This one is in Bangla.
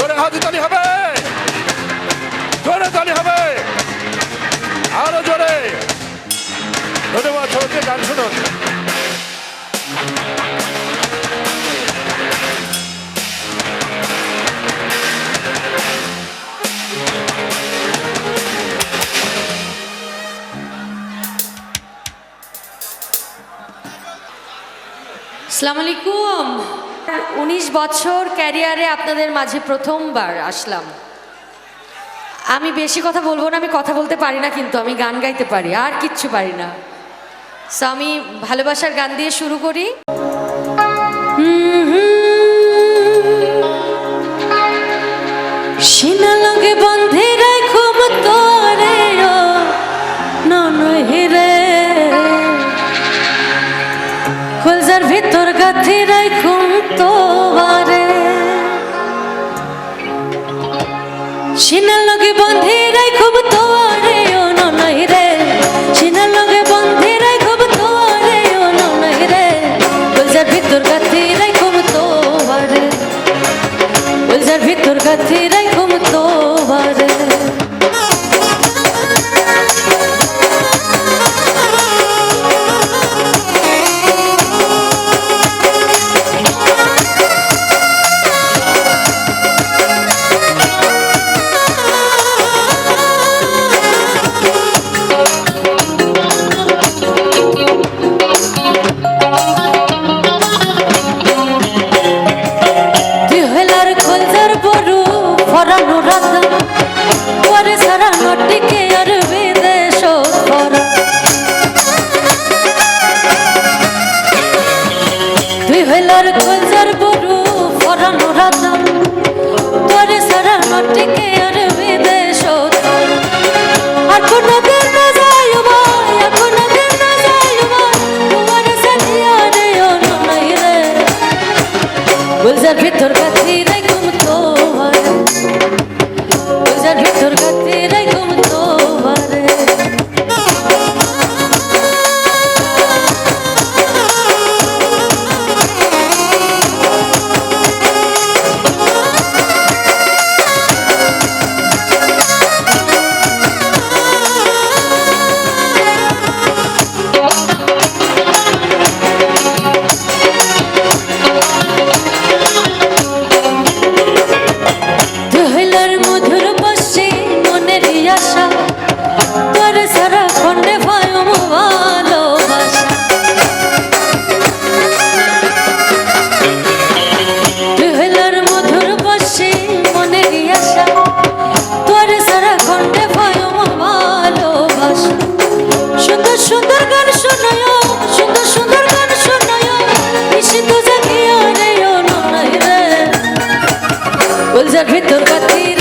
জোরে হাতে তালি হবে। জোরে তালি হবে। আরও জোরে। ধন্যবাদ সবাইকে গান শুনুন। সালাম আলাইকুম উনিশ বছর ক্যারিয়ারে আপনাদের মাঝে প্রথমবার আসলাম। আমি বেশি কথা বলব না, আমি কথা বলতে পারি না কিন্তু, আমি গান গাইতে পারি, আর কিচ্ছু পারি না। সো আমি ভালোবাসার গান দিয়ে শুরু করি। সিনা লগে বন্ধে রাখো ভিতর গাথি রাখুম তোবারে সিনার লগে বন্ধে রাখুম তোয়ারে ও ননই রে। সিনার লগে বন্ধে রাখুম তোয়ারে ও রে। কলজার ভিতর গাথি রাখুম তোবারে কলজার ভিতর গাথি রাখুম তোবারে তুই কলজার বড় ফরানো রাধা পরে সারা নটিকে আর বিদেশ করা। তুই হলার কলজার গুলজার ভিতর কাতির